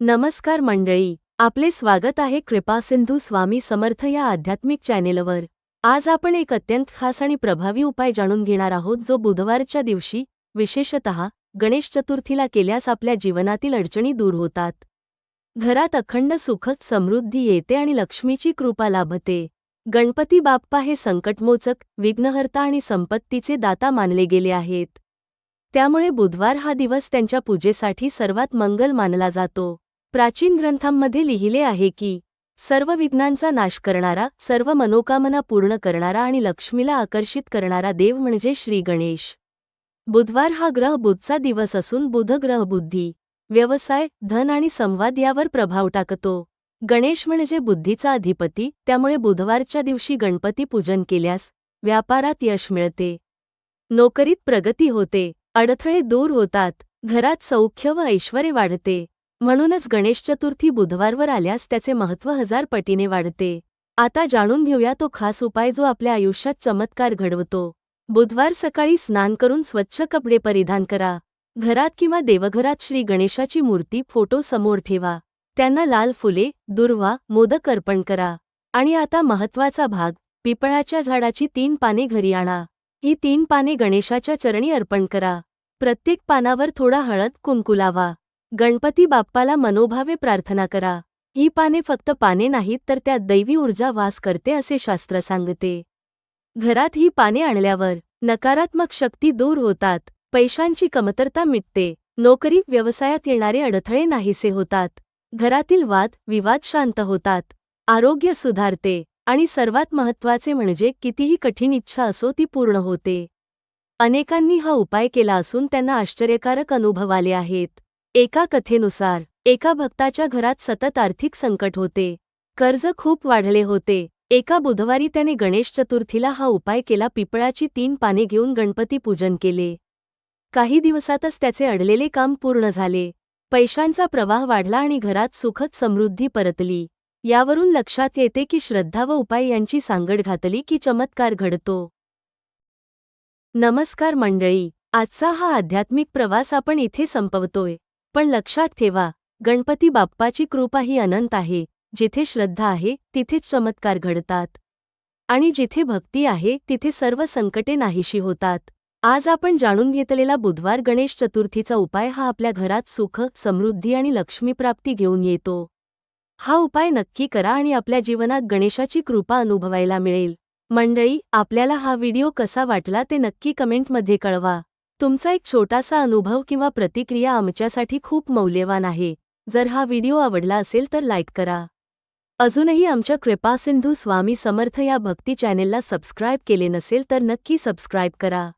नमस्कार मंडळी आपले स्वागत आहे कृपासिंधू स्वामी समर्थ या आध्यात्मिक चॅनेलवर. आज आपण एक अत्यंत खास आणि प्रभावी उपाय जाणून घेणार आहोत जो बुधवारच्या दिवशी विशेषतः गणेश चतुर्थीला केल्यास आपल्या जीवनातील अडचणी दूर होतात. घरात अखंड सुखद समृद्धी येते आणि लक्ष्मीची कृपा लाभते. गणपती बाप्पा हे संकटमोचक विघ्नहर्ता आणि संपत्तीचे दाता मानले गेले आहेत. त्यामुळे बुधवार हा दिवस त्यांच्या पूजेसाठी सर्वात मंगल मानला जातो. प्राचीन ग्रंथांमध्ये लिहिले आहे की सर्व विघ्नांचा नाश करणारा सर्व मनोकामना पूर्ण करणारा आणि लक्ष्मीला आकर्षित करणारा देव म्हणजे श्री गणेश. बुधवार हा ग्रह बुधचा दिवस असून बुध ग्रह बुद्धी व्यवसाय धन आणि संवाद यावर प्रभाव टाकतो. गणेश म्हणजे बुद्धीचा अधिपती त्यामुळे बुधवारच्या दिवशी गणपती पूजन केल्यास व्यापारात यश मिळते. नोकरीत प्रगती होते अडथळे दूर होतात घरात सौख्य व ऐश्वर्य वाढते. म्हणूनच गणेश चतुर्थी बुधवारवर आल्यास त्याचे महत्त्व हजार पटीने वाढते. आता जाणून घेऊया तो खास उपाय जो आपल्या आयुष्यात चमत्कार घडवतो. बुधवार सकाळी स्नान करून स्वच्छ कपडे परिधान करा. घरात किंवा देवघरात श्री गणेशाची मूर्ती फोटो समोर ठेवा. त्यांना लाल फुले दुर्वा मोदक अर्पण करा. आणि आता महत्त्वाचा भाग पिपळाच्या झाडाची तीन पाने घरी आणा. ही तीन पाने गणेशाच्या चरणी अर्पण करा. प्रत्येक पानावर थोडा हळद कुंकू लावा. गणपती बाप्पाला मनोभावे प्रार्थना करा. ही पाने फक्त पाने नाहीत तर त्यात दैवी ऊर्जा वास करते असे शास्त्र सांगते. घरात ही पाने आणल्यावर नकारात्मक शक्ती दूर होतात पैशांची कमतरता मिटते नोकरी व्यवसायात येणारे अडथळे नाहीसे होतात घरातील वाद विवाद शांत होतात आरोग्य सुधारते आणि सर्वात महत्त्वाचे म्हणजे कितीही कठीण इच्छा असो ती पूर्ण होते. अनेकांनी हा उपाय केला असून त्यांना आश्चर्यकारक अनुभव आले आहेत. एका कथेनुसार एका भक्ताच्या घरात सतत आर्थिक संकट होते. कर्ज खूप वाढले होते. एका बुधवारी त्याने गणेश चतुर्थीला हा उपाय केला पिपळाची तीन पाने घेऊन गणपती पूजन केले. काही दिवसातच त्याचे अडलेले काम पूर्ण झाले. पैशांचा प्रवाह वाढला आणि घरात सुखद समृद्धी परतली. यावरून लक्षात येते की श्रद्धा व उपाय यांची सांगड घातली की चमत्कार घडतो. नमस्कार मंडळी आजचा हा आध्यात्मिक प्रवास आपण इथे संपवतोय. पण लक्षात ठेवा गणपती बाप्पाची कृपा ही अनंत आहे जिथे श्रद्धा आहे तिथेच चमत्कार घडतात. आणि जिथे भक्ती आहे तिथे सर्व संकटे नाहीशी होतात. आज आपण जाणून घेतलेला बुधवार गणेश चतुर्थीचा उपाय हा आपल्या घरात सुख समृद्धी आणि लक्ष्मीप्राप्ती घेऊन येतो. हा उपाय नक्की करा आणि आपल्या जीवनात गणेशाची कृपा अनुभवायला मिळेल. मंडळी आपल्याला हा व्हिडिओ कसा वाटला ते नक्की कमेंटमध्ये कळवा. तुमचा एक छोटासा अनुभव किंवा प्रतिक्रिया आमच्यासाठी खूप मौल्यवान आहे. जर हा व्हिडिओ आवडला असेल तर लाईक करा. अजूनही आमच्या कृपासिंधू स्वामी समर्थ या भक्ती चॅनेलला सबस्क्राईब केले नसेल तर नक्की सबस्क्राईब करा.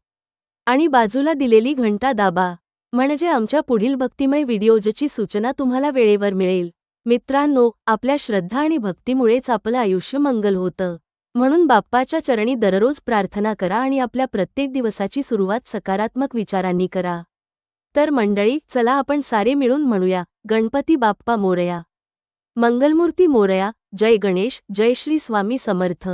आणि बाजूला दिलेली घंटा दाबा म्हणजे आमच्या पुढील भक्तिमय व्हिडिओजची सूचना तुम्हाला वेळेवर मिळेल. मित्रांनो आपल्या श्रद्धा आणि भक्तीमुळेच आपलं आयुष्य मंगल होतं. म्हणून बाप्पाच्या चरणी दररोज प्रार्थना करा आणि आपल्या प्रत्येक दिवसाची सुरुवात सकारात्मक विचारांनी करा. तर मंडळी चला आपण सारे मिळून म्हणूया गणपती बाप्पा मोरया. मंगलमूर्ती मोरया जय गणेश जय श्री स्वामी समर्थ.